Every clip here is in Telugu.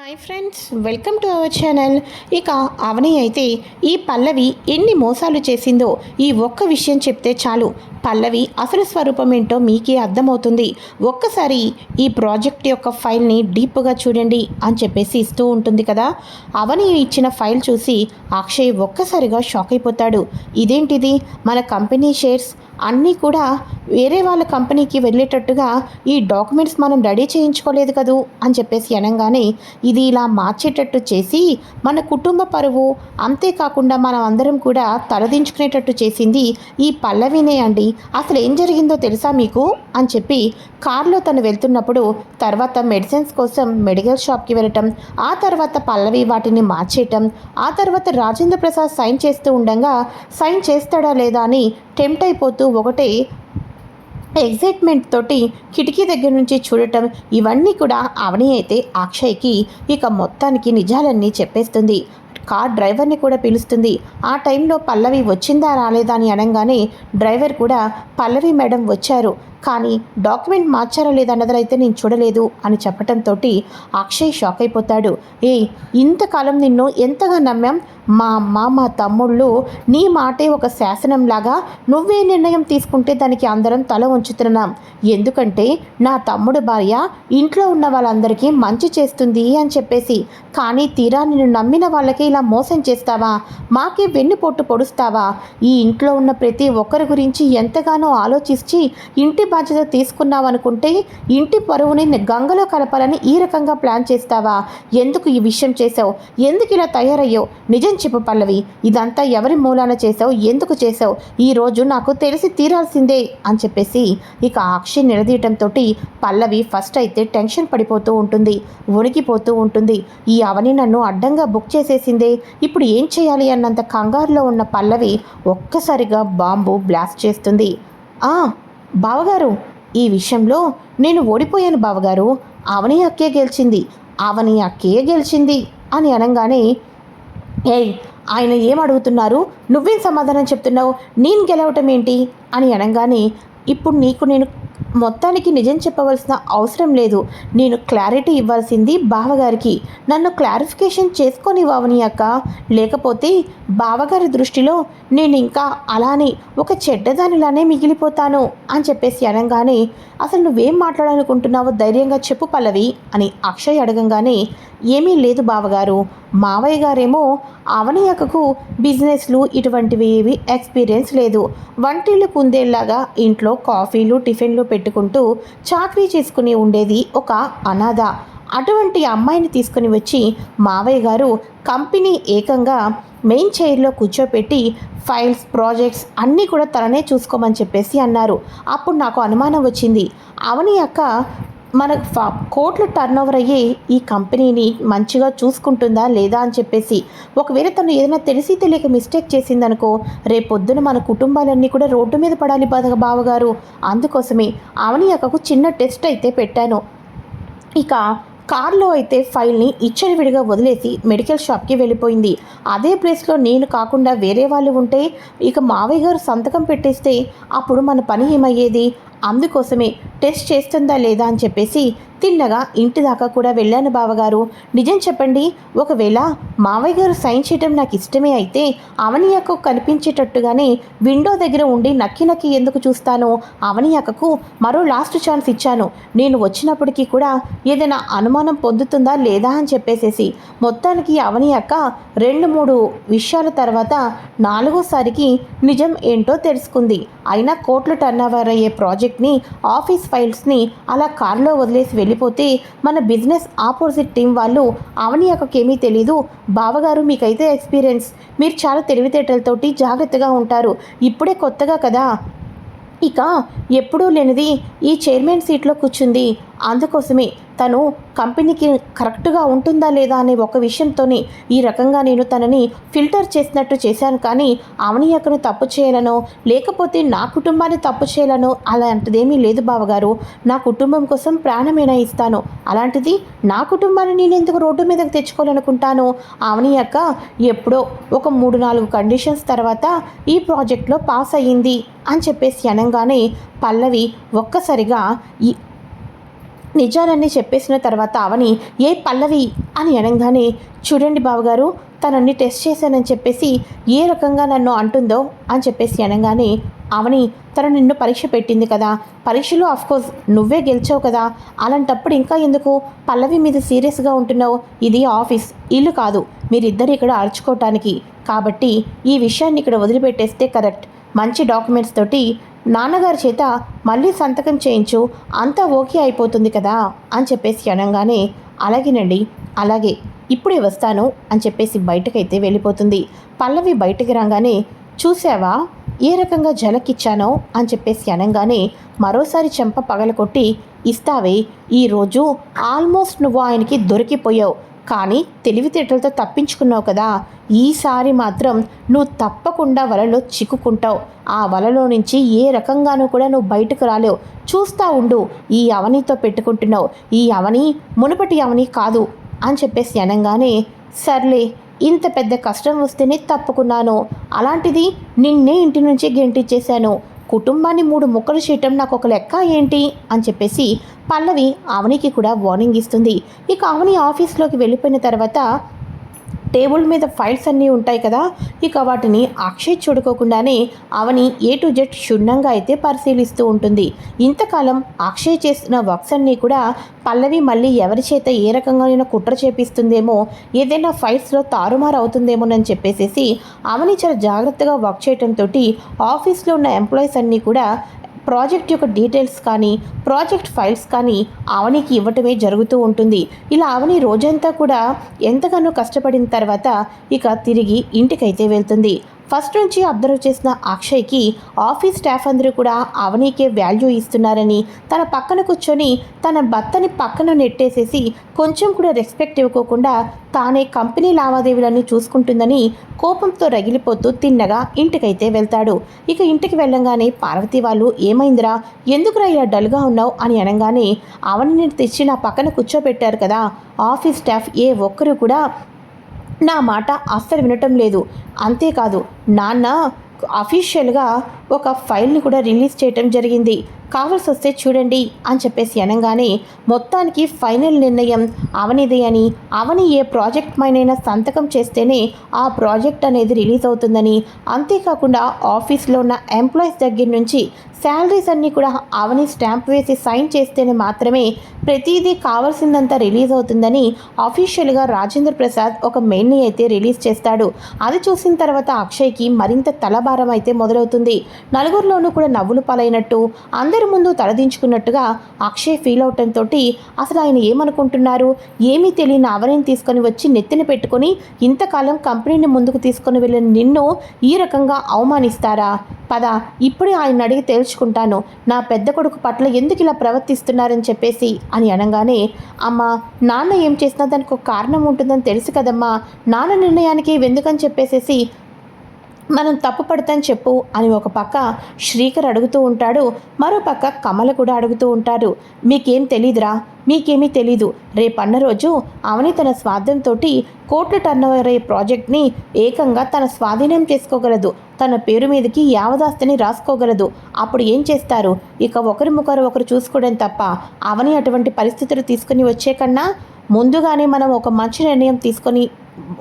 Hi friends welcome to our channel ఇక అవని అయితే ఈ పల్లవి ఎన్ని మోసాలు చేసిందో ఈ ఒక్క విషయం చెప్తే చాలు. పల్లవి అసలు స్వరూపం ఏంటో మీకే అర్థమవుతుంది. ఒక్కసారి ఈ ప్రాజెక్ట్ యొక్క ఫైల్ని డీప్గా చూడండి అని చెప్పేసి ఇస్తూ ఉంటుంది కదా. అవని ఇచ్చిన ఫైల్ చూసి అక్షయ్ ఒక్కసారిగా షాక్ అయిపోతాడు. ఇదేంటిది? మన కంపెనీ షేర్స్ అన్నీ కూడా వేరే వాళ్ళ కంపెనీకి వెళ్ళేటట్టుగా ఈ డాక్యుమెంట్స్ మనం రెడీ చేయించుకోలేదు కదూ అని చెప్పేసి అనగానే ఇది ఇలా మార్చేటట్టు చేసి మన కుటుంబ పరువు అంతేకాకుండా మనం అందరం కూడా తలదించుకునేటట్టు చేసింది ఈ పల్లవినే అండి. అసలు ఏం జరిగిందో తెలుసా మీకు? అని చెప్పి కారులో తను వెళ్తున్నప్పుడు తర్వాత మెడిసిన్స్ కోసం మెడికల్ షాప్కి వెళ్ళటం ఆ తర్వాత పల్లవి వాటిని మార్చేయటం ఆ తర్వాత రాజేంద్ర ప్రసాద్ సైన్ చేస్తూ ఉండగా సైన్ చేస్తాడా లేదా అని టెంప్ట్ అయిపోతూ ఒకటే ఎగ్జైట్మెంట్ తోటి కిటికీ దగ్గర నుంచి చూడటం ఇవన్నీ కూడా అవని అయితే అక్షయ్కి ఇక మొత్తానికి నిజాలన్నీ చెప్పేస్తుంది. కార్ డ్రైవర్ని కూడా పిలుస్తుంది. ఆ టైంలో పల్లవి వచ్చిందా రాలేదా అని అనగానే డ్రైవర్ కూడా పల్లవి మేడం వచ్చారు. కానీ డాక్యుమెంట్ మార్చారా లేదన్నదైతే నేను చూడలేదు అని చెప్పటంతో అక్షయ్ షాక్ అయిపోతాడు. ఏ ఇంతకాలం నిన్ను ఎంతగా నమ్మాం? మా అమ్మ మా తమ్ముళ్ళు నీ మాటే ఒక శాసనంలాగా నువ్వే నిర్ణయం తీసుకుంటే దానికి అందరం తల ఉంచుతున్నాం ఎందుకంటే నా తమ్ముడు భార్య ఇంట్లో ఉన్న వాళ్ళందరికీ మంచి చేస్తుంది అని చెప్పేసి. కానీ తీరా నిన్ను నమ్మిన వాళ్ళకి ఇలా మోసం చేస్తావా? మాకే వెన్నుపోటు పొడుస్తావా? ఈ ఇంట్లో ఉన్న ప్రతి ఒక్కరి గురించి ఎంతగానో ఆలోచించి ఇంటి బాధ్యత తీసుకున్నావనుకుంటే ఇంటి పరువుని గంగలో కలపాలని ఈ రకంగా ప్లాన్ చేస్తావా? ఎందుకు ఈ విషయం చేసావు ఎందుకు ఇలా తయారయ్యో నిజం చెప్పు పల్లవి. ఇదంతా ఎవరి మూలాన చేసావు ఎందుకు చేసావు ఈ రోజు నాకు తెలిసి తీరాల్సిందే అని చెప్పేసి ఇక అక్షయ్ నిలదీయటంతో పల్లవి ఫస్ట్ అయితే టెన్షన్ పడిపోతూ ఉంటుంది. వణికిపోతూ ఉంటుంది. ఈ అవని నన్ను అడ్డంగా బుక్ చేసేసిందే. ఇప్పుడు ఏం చేయాలి అన్నంత కంగారులో ఉన్న పల్లవి ఒక్కసారిగా బాంబు బ్లాస్ట్ చేస్తుంది. ఆ! బావగారు ఈ విషయంలో నేను ఓడిపోయాను బావగారు. అవని అక్కే గెలిచింది. అవని అక్కే గెలిచింది అని అనగానే ఏయ్ ఆయన ఏం అడుగుతున్నారు? నువ్వేం సమాధానం చెప్తున్నావు? నేను గెలవటం ఏంటి? అని అనగానే ఇప్పుడు నీకు నేను మొత్తానికి నిజం చెప్పవలసిన అవసరం లేదు. నేను క్లారిటీ ఇవ్వాల్సింది బావగారికి. నన్ను క్లారిఫికేషన్ చేసుకొని వావని అక్క. లేకపోతే బావగారి దృష్టిలో నేను ఇంకా అలానే ఒక చెడ్డదానిలానే మిగిలిపోతాను అని చెప్పేసి అనగానే అసలు నువ్వేం మాట్లాడాలనుకుంటున్నావో ధైర్యంగా చెప్పు పల్లవి అని అక్షయ్ అడగంగానే ఏమీ లేదు బావగారు. మావయ్య గారేమో అవని అక్కకు బిజినెస్లు ఇటువంటివి ఏవి ఎక్స్పీరియన్స్ లేదు. వంటిళ్ళు కుందేలాగా ఇంట్లో కాఫీలు టిఫిన్లు పెట్టుకుంటూ చాకరీ చేసుకుని ఉండేది ఒక అనాథ. అటువంటి అమ్మాయిని తీసుకుని వచ్చి మావయ్య గారు కంపెనీ ఏకంగా మెయిన్ చైర్లో కూర్చోపెట్టి ఫైల్స్ ప్రాజెక్ట్స్ అన్నీ కూడా తననే చూసుకోమని చెప్పేసి అన్నారు. అప్పుడు నాకు అనుమానం వచ్చింది. అవని అక్క మన కోట్లు టర్న్ ఓవర్ అయ్యే ఈ కంపెనీని మంచిగా చూసుకుంటుందా లేదా అని చెప్పేసి ఒకవేళ తను ఏదైనా తెలిసి తెలియక మిస్టేక్ చేసిందనుకో రేపొద్దున మన కుటుంబాలన్నీ కూడా రోడ్డు మీద పడాలి బాధ బావగారు. అందుకోసమే అవని అక్కకు చిన్న టెస్ట్ అయితే పెట్టాను. ఇక కార్లో అయితే ఫైల్ని ఇచ్చడివిడిగా వదిలేసి మెడికల్ షాప్కి వెళ్ళిపోయింది. అదే ప్లేస్లో నేను కాకుండా వేరే వాళ్ళు ఉంటే ఇక మావయ్య గారు సంతకం పెట్టేస్తే అప్పుడు మన పని ఏమయ్యేది? అందుకోసమే టెస్ట్ చేస్తుందా లేదా అని చెప్పేసి తిన్నగా ఇంటి దాకా కూడా వెళ్ళాను బావగారు. నిజం చెప్పండి ఒకవేళ మావయ్య గారు సైన్ చేయడం నాకు ఇష్టమే అయితే అవని అక్కకు కనిపించేటట్టుగానే విండో దగ్గర ఉండి నక్కి నక్కి ఎందుకు చూస్తాను అవని అక్కకు మరో లాస్ట్ ఛాన్స్ ఇచ్చాను. నేను వచ్చినప్పటికీ కూడా ఏదైనా అనుమానం పొందుతుందా లేదా అని చెప్పేసేసి మొత్తానికి అవని అక్క రెండు మూడు విషయాల తర్వాత నాలుగోసారికి నిజం ఏంటో తెలుసుకుంది. అయినా కోట్లు టర్న్ అవర్ అయ్యే ప్రాజెక్ట్ని ఆఫీస్ ఫైల్స్ని అలా కారులో వదిలేసి వెళ్ళిపోతే మన బిజినెస్ ఆపోజిట్ టీం వాళ్ళు అవని అక్కకేమీ తెలీదు. బావగారు మీకైతే ఎక్స్పీరియన్స్. మీరు చాలా తెలివితేటలతోటి జాగ్రత్తగా ఉంటారు. ఇప్పుడే కొత్తగా కదా. ఇక ఎప్పుడూ లేనిది ఈ చైర్మన్ సీట్లో కూర్చుంది. అందుకోసమే తను కంపెనీకి కరెక్ట్గా ఉంటుందా లేదా అనే ఒక విషయంతోనే ఈ రకంగా నేను తనని ఫిల్టర్ చేసినట్టు చేశాను. కానీ అవని అక్కను తప్పు చేయాలనో లేకపోతే నా కుటుంబాన్ని తప్పు చేయాలనో అలాంటిదేమీ లేదు బావగారు. నా కుటుంబం కోసం ప్రాణమేనా ఇస్తాను? అలాంటిది నా కుటుంబాన్ని నేను ఎందుకు రోడ్డు మీదకి తెచ్చుకోవాలనుకుంటాను? అవని అక్క ఎప్పుడో ఒక మూడు నాలుగు కండిషన్స్ తర్వాత ఈ ప్రాజెక్ట్లో పాస్ అయ్యింది అని చెప్పేసి అనగానే పల్లవి ఒక్కసారిగా ఈ నిజాలన్నీ చెప్పేసిన తర్వాత అవని ఏ పల్లవి? అని అనగానే చూడండి బావగారు తనన్ని టెస్ట్ చేశానని చెప్పేసి ఏ రకంగా నన్ను అంటుందో అని చెప్పేసి అనగానే అవని తను నిన్ను పరీక్ష పెట్టింది కదా. పరీక్షలో కోర్స్ నువ్వే గెలిచావు కదా. అలాంటప్పుడు ఇంకా ఎందుకు? పల్లవి మీద సీరియస్గా ఉంటున్నావు. ఇది ఆఫీస్ ఇల్లు కాదు. మీరిద్దరు ఇక్కడ అరుచుకోవటానికి. కాబట్టి ఈ విషయాన్ని ఇక్కడ వదిలిపెట్టేస్తే కరెక్ట్. మంచి డాక్యుమెంట్స్ తోటి నాన్నగారి చేత మళ్ళీ సంతకం చేయించు అంతా ఓకే అయిపోతుంది కదా అని చెప్పేసి అనగానే అలాగేనండి అలాగే ఇప్పుడే వస్తాను అని చెప్పేసి బయటకైతే వెళ్ళిపోతుంది. పల్లవి బయటకి రాగానే చూసావా ఏ రకంగా జలకిచ్చానో అని చెప్పేసి అనగానే మరోసారి చెంప పగలకొట్టి ఇస్తావే ఈరోజు ఆల్మోస్ట్ నువ్వు ఆయనకి దొరికిపోయావు కానీ తెలివితేటలతో తప్పించుకున్నావు కదా. ఈసారి మాత్రం నువ్వు తప్పకుండా వలలో చిక్కుకుంటావు. ఆ వలలో నుంచి ఏ రకంగానూ కూడా నువ్వు బయటకు రాలేవు. చూస్తా ఉండు ఈ అవనితో పెట్టుకుంటున్నావు. ఈ అవని మునుపటి అవని కాదు అని చెప్పేసి అనగానే సర్లే ఇంత పెద్ద కష్టం వస్తేనే తప్పుకున్నాను. అలాంటిది నిన్నే ఇంటి నుంచి గెంటిచ్చేశాను. కుటుంబాన్ని మూడు ముక్కలు చేయటం నాకు ఒక లెక్క ఏంటి? అని చెప్పేసి పల్లవి అవనికి కూడా వార్నింగ్ ఇస్తుంది. ఇక అవని ఆఫీస్లోకి వెళ్ళిపోయిన తర్వాత టేబుల్ మీద ఫైల్స్ అన్నీ ఉంటాయి కదా ఇక వాటిని అక్షయ్ చూడుకోకుండానే అవని ఏ టు జెడ్ క్షుణ్ణంగా అయితే పరిశీలిస్తూ ఉంటుంది. ఇంతకాలం అక్షయ్ చేసిన వర్క్స్ అన్నీ కూడా పల్లవి మళ్ళీ ఎవరి చేత ఏ రకంగానైనా కుట్ర చేపిస్తుందేమో ఏదైనా ఫైల్స్లో తారుమారు అవుతుందేమోనని చెప్పేసేసి అవని చాలా జాగ్రత్తగా వర్క్ చేయడంతో ఆఫీస్లో ఉన్న ఎంప్లాయీస్ అన్నీ కూడా ప్రాజెక్ట్ యొక్క డీటెయిల్స్ కానీ ప్రాజెక్ట్ ఫైల్స్ కానీ ఆవనికి ఇవ్వటమే జరుగుతూ ఉంటుంది. ఇలా ఆవని రోజంతా కూడా ఎంతగానో కష్టపడిన తర్వాత ఇక తిరిగి ఇంటికైతే వెళ్తుంది. ఫస్ట్ నుంచి అబ్జర్వ్ చేసిన అక్షయ్కి ఆఫీస్ స్టాఫ్ అందరూ కూడా అవనీకే వాల్యూ ఇస్తున్నారని తన పక్కన కూర్చొని తన భర్తని పక్కన నెట్టేసేసి కొంచెం కూడా రెస్పెక్ట్ ఇవ్వకోకుండా తానే కంపెనీ లావాదేవీలన్నీ చూసుకుంటుందని కోపంతో రగిలిపోతూ తిన్నగా ఇంటికైతే వెళ్తాడు. ఇక ఇంటికి వెళ్ళంగానే పార్వతి వాళ్ళు ఏమైందిరా? ఎందుకురా ఇలా డల్గా ఉన్నావు? అని అనగానే అవని తెచ్చి నా పక్కన కూర్చోబెట్టారు కదా. ఆఫీస్ స్టాఫ్ ఏ ఒక్కరు కూడా నా మాట అస్సలు వినటం లేదు. అంతేకాదు నాన్న అఫీషియల్గా ఒక ఫైల్ని కూడా రిలీజ్ చేయటం జరిగింది. కావాల్సి వస్తే చూడండి అని చెప్పేసి అనగానే మొత్తానికి ఫైనల్ నిర్ణయం అవనిదే అని అవని ఏ ప్రాజెక్ట్ మైనైనా సంతకం చేస్తేనే ఆ ప్రాజెక్ట్ అనేది రిలీజ్ అవుతుందని. అంతేకాకుండా ఆఫీస్లో ఉన్న ఎంప్లాయీస్ దగ్గర నుంచి శాలరీస్ అన్నీ కూడా అవని స్టాంప్ వేసి సైన్ చేస్తేనే మాత్రమే ప్రతిదీ కావాల్సిందంతా రిలీజ్ అవుతుందని అఫీషియల్గా రాజేంద్ర ప్రసాద్ ఒక మెయిల్ని అయితే రిలీజ్ చేస్తాడు. అది చూసిన తర్వాత అక్షయ్కి మరింత తలభారం అయితే మొదలవుతుంది. నలుగురిలోనూ కూడా నవ్వులు పాలైనట్టు అందరి ముందు తలదించుకున్నట్టుగా అక్షయ్ ఫీల్ అవటంతో అసలు ఆయన ఏమనుకుంటున్నారు? ఏమీ తెలియని అవరిని తీసుకొని వచ్చి నెత్తిన పెట్టుకొని ఇంతకాలం కంపెనీని ముందుకు తీసుకొని వెళ్ళిన నిన్ను ఈ రకంగా అవమానిస్తారా? పద ఇప్పుడే ఆయన అడిగి తెలుసు తేల్చుకుంటాను నా పెద్ద కొడుకు పట్ల ఎందుకు ఇలా ప్రవర్తిస్తున్నారని చెప్పేసి అని అనగానే అమ్మ నాన్న ఏం చేసినా దానికి ఒక కారణం ఉంటుందని తెలుసు కదమ్మా. నాన్న నిర్ణయానికి ఎందుకని చెప్పేసేసి మనం తప్పు పడతాం చెప్పు అని ఒక పక్క శ్రీకర్ అడుగుతూ ఉంటాడు. మరో పక్క కమల కూడా అడుగుతూ ఉంటారు మీకేం తెలీదురా? మీకేమీ తెలీదు. రేపన్న రోజు అవని తన స్వార్థంతో కోట్ల టర్నోవర్ అయ్యే ప్రాజెక్ట్ని ఏకంగా తన స్వాధీనం చేసుకోగలదు. తన పేరు మీదకి యావదాస్తిని రాసుకోగలదు. అప్పుడు ఏం చేస్తారు? ఇక ఒకరి ముఖరు ఒకరు చూసుకోవడం తప్ప అవని అటువంటి పరిస్థితులు తీసుకుని వచ్చే కన్నా ముందుగానే మనం ఒక మంచి నిర్ణయం తీసుకొని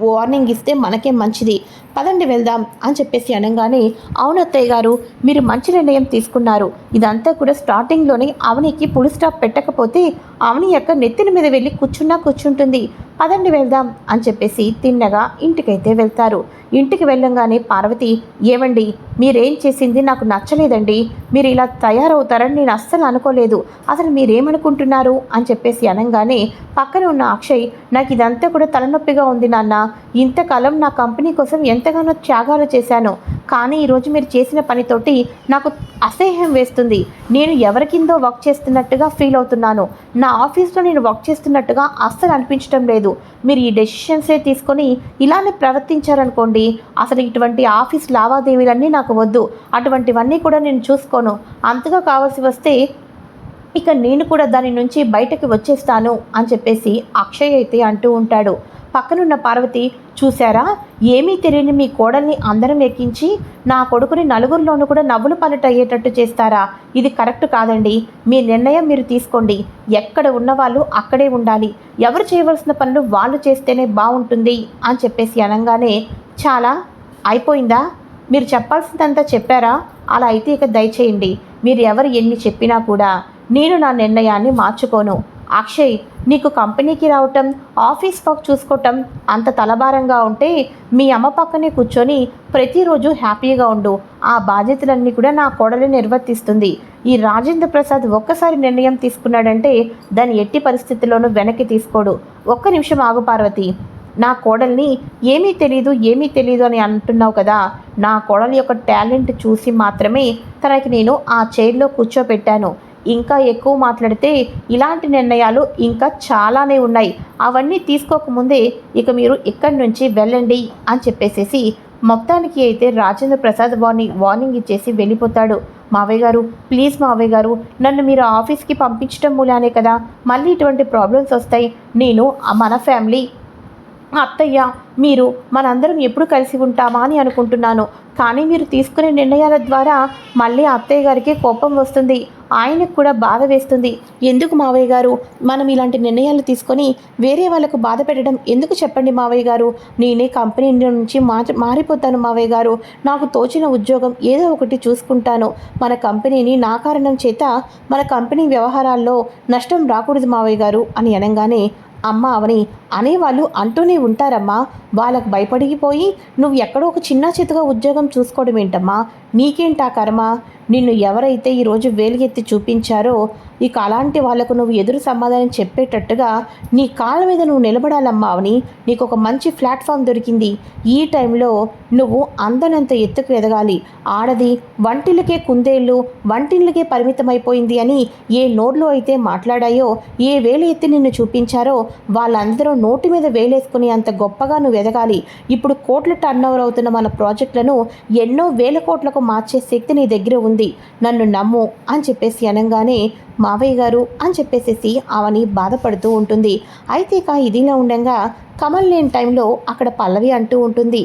వార్నింగ్ ఇస్తే మనకే మంచిది? పదండి వెళ్దాం అని చెప్పేసి అనగానే అవును అత్తయ్య గారు మీరు మంచి నిర్ణయం తీసుకున్నారు. ఇదంతా కూడా స్టార్టింగ్లోనే అవనికి పులి స్టాప్ పెట్టకపోతే అవని యొక్క నెత్తిన మీద వెళ్ళి కూర్చున్నా కూర్చుంటుంది. పదండి వెళ్దాం అని చెప్పేసి తిన్నగా ఇంటికైతే వెళ్తారు. ఇంటికి వెళ్ళంగానే పార్వతి ఏమండి మీరేం చేసింది? నాకు నచ్చలేదండి. మీరు ఇలా తయారవుతారని నేను అస్సలు అనుకోలేదు. అసలు మీరేమనుకుంటున్నారు? అని చెప్పేసి అనగానే పక్కన ఉన్న అక్షయ్ నాకు ఇదంతా కూడా తలనొప్పిగా ఉంది నాన్న ఇంతకాలం నా కంపెనీ కోసం ఎంతగానో త్యాగాలు చేశాను. కానీ ఈరోజు మీరు చేసిన పనితోటి నాకు అసహ్యం వేస్తుంది. నేను ఎవరి కిందో వర్క్ చేస్తున్నట్టుగా ఫీల్ అవుతున్నాను. నా ఆఫీస్లో నేను వర్క్ చేస్తున్నట్టుగా అస్సలు అనిపించడం లేదు. మీరు ఈ డెసిషన్సే తీసుకొని ఇలానే ప్రవర్తించారనుకోండి అసలు ఇటువంటి ఆఫీస్ లావాదేవీలన్నీ నాకు వద్దు. అటువంటివన్నీ కూడా నేను చూసుకోను. అంతగా కావాల్సి వస్తే ఇక నేను కూడా దాని నుంచి బయటకు వచ్చేస్తాను అని చెప్పేసి అక్షయ్ అయితే అంటూ ఉంటాడు. పక్కనున్న పార్వతి చూశారా? ఏమీ తెలియని మీ కోడల్ని అందరం ఎక్కించి నా కొడుకుని నలుగురిలోనూ కూడా నవ్వులు పనుట అయ్యేటట్టు చేస్తారా? ఇది కరెక్ట్ కాదండి. మీ నిర్ణయం మీరు తీసుకోండి. ఎక్కడ ఉన్నవాళ్ళు అక్కడే ఉండాలి. ఎవరు చేయవలసిన పనులు వాళ్ళు చేస్తేనే బాగుంటుంది అని చెప్పేసి అనగానే చాలా అయిపోయిందా? మీరు చెప్పాల్సిందంతా చెప్పారా? అలా అయితే ఇక దయచేయండి. మీరు ఎవరు ఎన్ని చెప్పినా కూడా నేను నా నిర్ణయాన్ని మార్చుకోను. అక్షయ్ నీకు కంపెనీకి రావటం ఆఫీస్ వర్క్ చూసుకోవటం అంత తలభారంగా ఉంటే మీ అమ్మ పక్కనే కూర్చొని ప్రతిరోజు హ్యాపీగా ఉండు. ఆ బాధ్యతలన్నీ కూడా నా కోడలు నిర్వర్తిస్తుంది. ఈ రాజేంద్ర ప్రసాద్ ఒక్కసారి నిర్ణయం తీసుకున్నాడంటే దాన్ని ఎట్టి పరిస్థితుల్లోనూ వెనక్కి తీసుకోడు. ఒక్క నిమిషం ఆగు పార్వతి. నా కోడల్ని ఏమీ తెలీదు ఏమీ తెలీదు అని అంటున్నావు కదా. నా కోడలి యొక్క టాలెంట్ చూసి మాత్రమే తనకి నేను ఆ చైర్లో కూర్చోపెట్టాను. ఇంకా ఎక్కువ మాట్లాడితే ఇలాంటి నిర్ణయాలు ఇంకా చాలానే ఉన్నాయి. అవన్నీ తీసుకోకముందే ఇక మీరు ఇక్కడి నుంచి వెళ్ళండి అని చెప్పేసేసి మొత్తానికి అయితే రాజేంద్ర ప్రసాద్ వార్నింగ్ వార్నింగ్ ఇచ్చేసి వెళ్ళిపోతాడు. మావయ్య గారు ప్లీజ్ మావయ్య గారు నన్ను మీరు ఆఫీస్కి పంపించడం మూలానే కదా. మళ్ళీ ఇటువంటి ప్రాబ్లమ్స్ వస్తాయి. నేను మన ఫ్యామిలీ అత్తయ్య మీరు మనందరం ఎప్పుడు కలిసి ఉంటామా అని అనుకుంటున్నాను. కానీ మీరు తీసుకునే నిర్ణయాల ద్వారా మళ్ళీ అత్తయ్య గారికి కోపం వస్తుంది. ఆయనకు కూడా బాధ వేస్తుంది. ఎందుకు మావయ్య గారు? మనం ఇలాంటి నిర్ణయాలు తీసుకొని వేరే వాళ్ళకు బాధ పెట్టడం ఎందుకు చెప్పండి మావయ్య గారు? నేనే కంపెనీ నుంచి మా మారిపోతాను మావయ్య గారు. నాకు తోచిన ఉద్యోగం ఏదో ఒకటి చూసుకుంటాను. మన కంపెనీని నా కారణం చేత మన కంపెనీ వ్యవహారాల్లో నష్టం రాకూడదు మావయ్య గారు అని అనగానే అమ్మ అవని అనేవాళ్ళు అంటూనే ఉంటారమ్మా. వాళ్ళకు భయపడిపోయి నువ్వు ఎక్కడో ఒక చిన్న చేతుగా ఉద్యోగం చూసుకోవడం ఏంటమ్మా? నీకేంటా కర్మ? నిన్ను ఎవరైతే ఈరోజు వేలుగెత్తి చూపించారో ఇక అలాంటి వాళ్ళకు నువ్వు ఎదురు సమాధానం చెప్పేటట్టుగా నీ కాళ్ళ మీద నువ్వు నిలబడాలమ్మా అవని. నీకు ఒక మంచి ప్లాట్ఫామ్ దొరికింది. ఈ టైంలో నువ్వు అందనంత ఎత్తుకు ఎదగాలి. ఆడది వంటిళ్ళకే కుందేళ్ళు వంటిళ్ళకే పరిమితమైపోయింది అని ఏ నోడ్లు అయితే మాట్లాడాయో ఏ వేలు ఎత్తి నిన్ను చూపించారో వాళ్ళందరూ నోటి మీద వేలేసుకుని అంత గొప్పగా నువ్వు ఎదగాలి. ఇప్పుడు కోట్ల టర్న్ ఓవర్ అవుతున్న మన ప్రాజెక్టులను ఎన్నో వేల కోట్లకు మార్చే శక్తి నీ దగ్గర ఉంది. నన్ను నమ్ము అని చెప్పేసి అనగానే మావయ్య గారు అని చెప్పేసేసి ఆమెని బాధపడుతూ ఉంటుంది. అయితే ఇక ఇదిలా ఉండగా కమల్ లేని టైంలో అక్కడ పల్లవి అంటూ ఉంటుంది.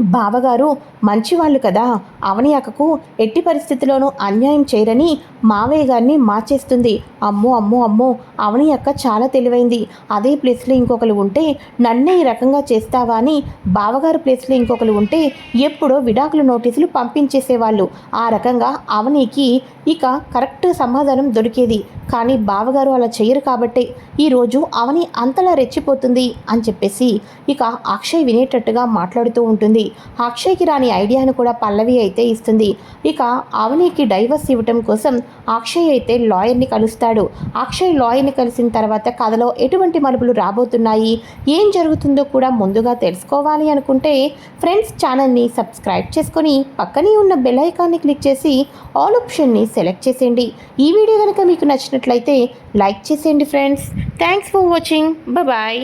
బావగారు మంచివాళ్ళు కదా అవని అక్కకు ఎట్టి పరిస్థితిలోనూ అన్యాయం చేయరని మావయ్య గారిని మార్చేస్తుంది. అమ్మో అమ్మో అమ్మో అవని అక్క చాలా తెలివైంది. అదే ప్లేస్లో ఇంకొకరు ఉంటే నన్నే ఈ రకంగా చేస్తావా అని బావగారు ప్లేస్లో ఇంకొకరు ఉంటే ఎప్పుడో విడాకులు నోటీసులు పంపించేసేవాళ్ళు. ఆ రకంగా అవనికి ఇక కరెక్ట్ సమాధానం దొరికేది. కానీ బావగారు అలా చేయరు కాబట్టి ఈరోజు అవని అంతలా రెచ్చిపోతుంది అని చెప్పేసి ఇక అక్షయ్ వినేటట్టుగా మాట్లాడుతూ ఉంటుంది. అక్షయ్కి రాని ఐడియాను కూడా పల్లవి అయితే ఇస్తుంది. ఇక అవనీకి డైవర్స్ ఇవ్వటం కోసం అక్షయ్ అయితే లాయర్ని కలుస్తాడు. అక్షయ్ లాయర్ని కలిసిన తర్వాత కథలో ఎటువంటి మలుపులు రాబోతున్నాయి? ఏం జరుగుతుందో కూడా ముందుగా తెలుసుకోవాలి అనుకుంటే ఫ్రెండ్స్ ఛానల్ని సబ్స్క్రైబ్ చేసుకొని పక్కనే ఉన్న బెల్ ఐకాన్ని క్లిక్ చేసి ఆల్ ఆప్షన్ని సెలెక్ట్ చేసేయండి. ఈ వీడియో కనుక మీకు నచ్చినట్లయితే లైక్ చేసేయండి friends. Thanks for watching. Bye.